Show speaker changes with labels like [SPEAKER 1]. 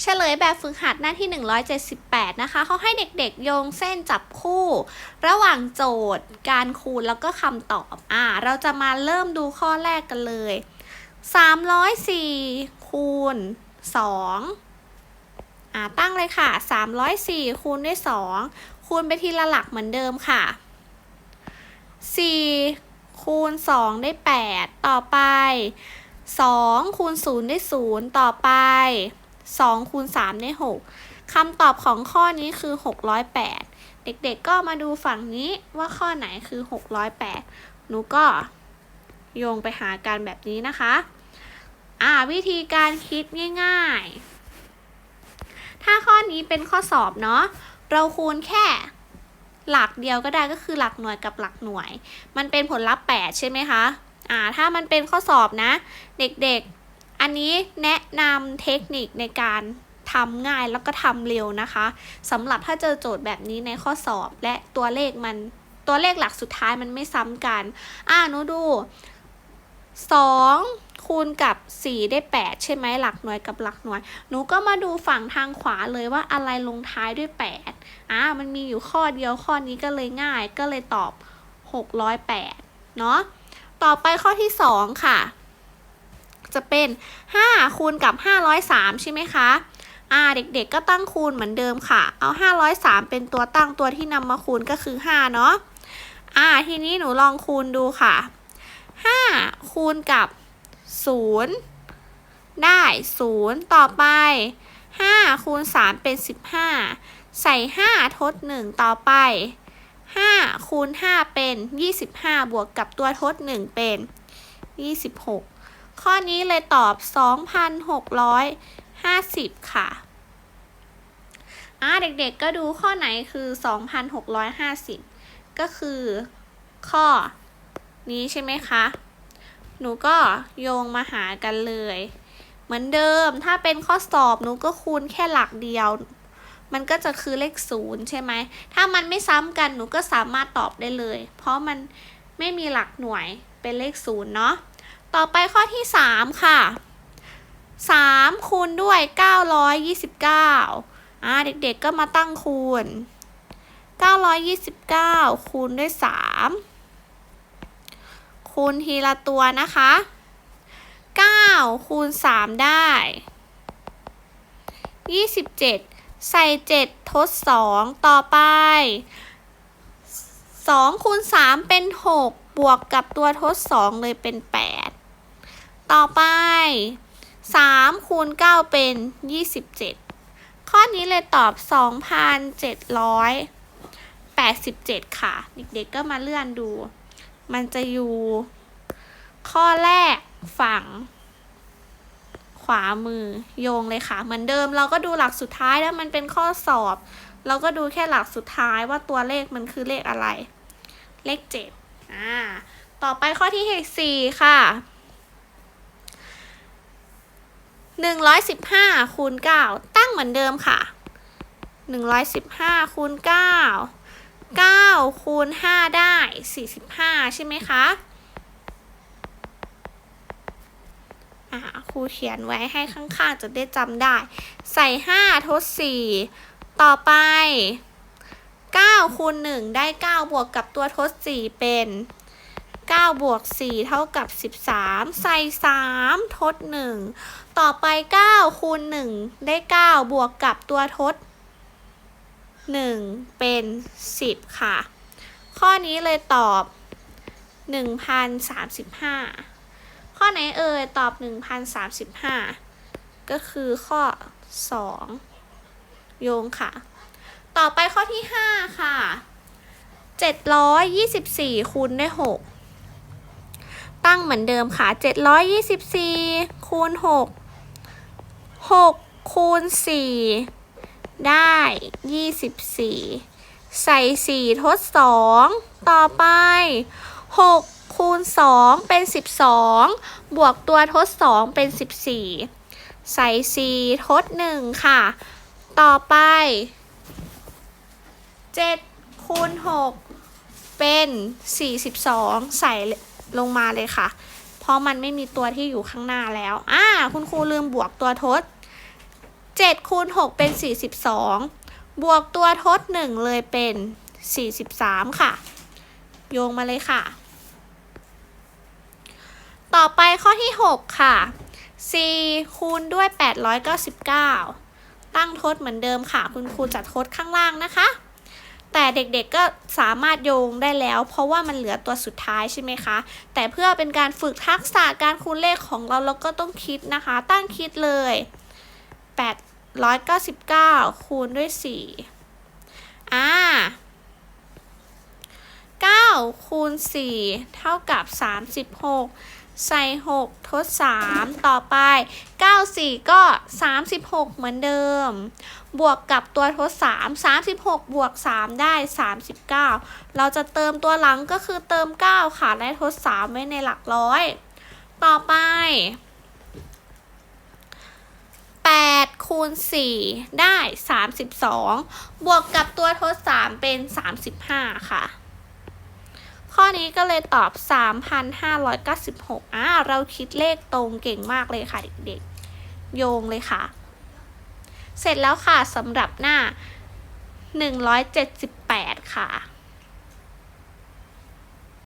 [SPEAKER 1] เฉลยแบบฝึกหัดหน้าที่ 178 นะคะ เขาให้เด็กๆ โยงเส้นจับคู่ ระหว่างโจทย์ การคูณแล้วก็คำตอบ อ่า เราจะมาเริ่มดูข้อแรกกันเลย 304 คูณ 2 อ่า ตั้งเลยค่ะ 304 คูณด้วย 2 คูณไปทีละหลักเหมือนเดิมค่ะ 4 คูณ 2 ได้ 8 ต่อไป 2 คูณ 0 ได้ 0 ต่อไป 2คูณ3ได้ 6คำตอบของข้อนี้คือ 608 เด็กๆก็มาดูฝั่งนี้ว่าข้อไหนคือ 608 หนูก็โยงไปหากันแบบนี้นะคะ อ่าวิธีการคิดง่ายๆ ถ้าข้อนี้เป็นข้อสอบเนาะ เราคูณแค่หลักเดียวก็ได้ก็คือหลักหน่วยกับหลักหน่วย มันเป็นผลลัพธ์ 8 ใช่ไหมคะ อ่า ถ้ามันเป็นข้อสอบนะ เด็กๆ อันนี้แนะนำเทคนิคในการทำง่ายแล้วก็ทำเร็วนะคะสำหรับถ้าเจอโจทย์แบบนี้ในข้อสอบและตัวเลขมันตัวเลขหลักสุดท้ายมันไม่ซ้ำกัน อ่าหนูดู2คูณกับ 4 ได้ 8 ใช่ไหมหลักหน่วยกับหลักหน่วย หนูก็มาดูฝั่งทางขวาเลยว่าอะไรลงท้ายด้วย 8อ่ามันมีอยู่ข้อเดียวข้อนี้ก็เลยง่ายก็เลยตอบ 608 เนาะต่อไปข้อที่ 2 ค่ะ จะเป็น 5 คูณกับ 503 ใช่ไหมคะอ่าเด็กๆก็ตั้งคูณเหมือนเดิมค่ะ เอา 503 เป็นตัวตั้งตัวที่นำมาคูณก็คือ 5 เนาะอ่าทีนี้หนูลองคูณดูค่ะ 5 คูณกับ 0 ได้ 0 ต่อไป5คูณ3เป็น 15 ใส่ 5 ทด 1 ต่อไป 5 คูณ 5 เป็น 25 บวกกับตัวทด 1 เป็น 26 ข้อนี้เลยตอบ 2,650 ค่ะอ่าเด็กๆก็ดูข้อไหนคือ 2,650 ก็คือข้อนี้ใช่ไหมคะ หนูก็โยงมาหากันเลย เหมือนเดิมถ้าเป็นข้อสอบหนูก็คูณแค่หลักเดียว มันก็จะคือเลขศูนย์ใช่ไหม ถ้ามันไม่ซ้ำกันหนูก็สามารถตอบได้เลย เพราะมันไม่มีหลักหน่วยเป็นเลขศูนย์เนาะ ต่อไปข้อที่สามค่ะสามคูณด้วยเก้าร้อยยี่สิบเก้าอ่าเด็กๆก็มาตั้งคูณเก้าร้อยยี่สิบเก้าคูณด้วยสามคูณทีละตัวนะคะ 9 คูณ 3 ได้ 27 ใส่ 7 ทด 2 ต่อไป 2 คูณ 3 เป็น 6 บวกกับตัวทด 2 เลยเป็น 8 ต่อไป3คูณ9เป็น27ข้อนี้เลยตอบ2,787ค่ะ เด็กๆก็มาเลื่อนดู มันจะอยู่ ข้อแรกฝั่ง ขวามือโยงเลยค่ะ เหมือนเดิมเราก็ดูหลักสุดท้ายแล้วมันเป็นข้อสอบ เราก็ดูแค่หลักสุดท้ายว่าตัวเลขมันคือเลขอะไร เลขเจ็ดอ่า ต่อไปข้อที่สี่ค่ะ หนึ่งร้อยสิบห้าคูณเก้าตั้งเหมือนเดิมค่ะหนึ่งร้อยสิบห้าคูณเก้าเก้าคูณห้าได้สี่สิบห้าใช่ไหมคะอ่าครูเขียนไว้ให้ข้างๆจะได้จำได้ ใส่ห้าทดสี่ต่อไปเก้าคูณหนึ่งได้เก้าบวกกับตัวทดสี่เป็น เก้าบวกสี่เท่ากับสิบสามใส่สามทดหนึ่งต่อไปเก้าคูณหนึ่งได้เก้าบวกกับตัวทด 1 เป็น 10 ค่ะ ข้อนี้เลยตอบ 1,035 ข้อไหนเอ่ย ตอบ 1,035 ก็คือข้อ 2 โยงค่ะ ต่อไปข้อที่ 5 ค่ะ724คูณด้วย6 ตั้งเหมือนเดิมค่ะ 724 คูณ 6 6 คูณ 4 ได้ 24 ใส่ 4 ทด 2 ต่อไป 6 คูณ 2 เป็น 12 บวกตัวทด 2 เป็น 14 ใส่ 4 ทด 1 ค่ะ ต่อไป 7 คูณ 6 เป็น 42 ใส่ ลงมาเลยค่ะ เพราะมันไม่มีตัวที่อยู่ข้างหน้าแล้ว อ่า คุณครูลืมบวกตัวทด7คูณ6เป็น 42 บวกตัวทด 1 เลยเป็น 43 ค่ะ โยงมาเลยค่ะ ต่อไปข้อที่ 6 ค่ะ 4 คูณด้วย 899 ตั้งทดเหมือนเดิมค่ะ คุณครูจัดทดข้างล่างนะคะ แต่เด็กๆก็สามารถโยงได้แล้ว เพราะว่ามันเหลือตัวสุดท้ายใช่ไหมคะ แต่เพื่อเป็นการฝึกทักษะการคูณเลขของเราเราก็ต้องคิดนะคะ ตั้งคิดเลย 899 คูณด้วย 4 อ่า9คูณ4เท่ากับ 36 ใส่ 6 ทด 3 ต่อไป 9 4 ก็ 36 เหมือนเดิม บวกกับตัวทด 3 36 บวก 3 ได้ 39 เราจะเติมตัวหลังก็คือเติม 9 ค่ะ และทด 3 ไว้ในหลักร้อย ต่อไป 8 คูณ 4 ได้ 32 บวกกับตัวทด 3 เป็น 35 ค่ะ ข้อนี้ก็เลยตอบ 3,596อ่าเราคิดเลขตรงเก่งมากเลยค่ะเด็กๆ โยงเลยค่ะ เสร็จแล้วค่ะสำหรับหน้า 178 ค่ะ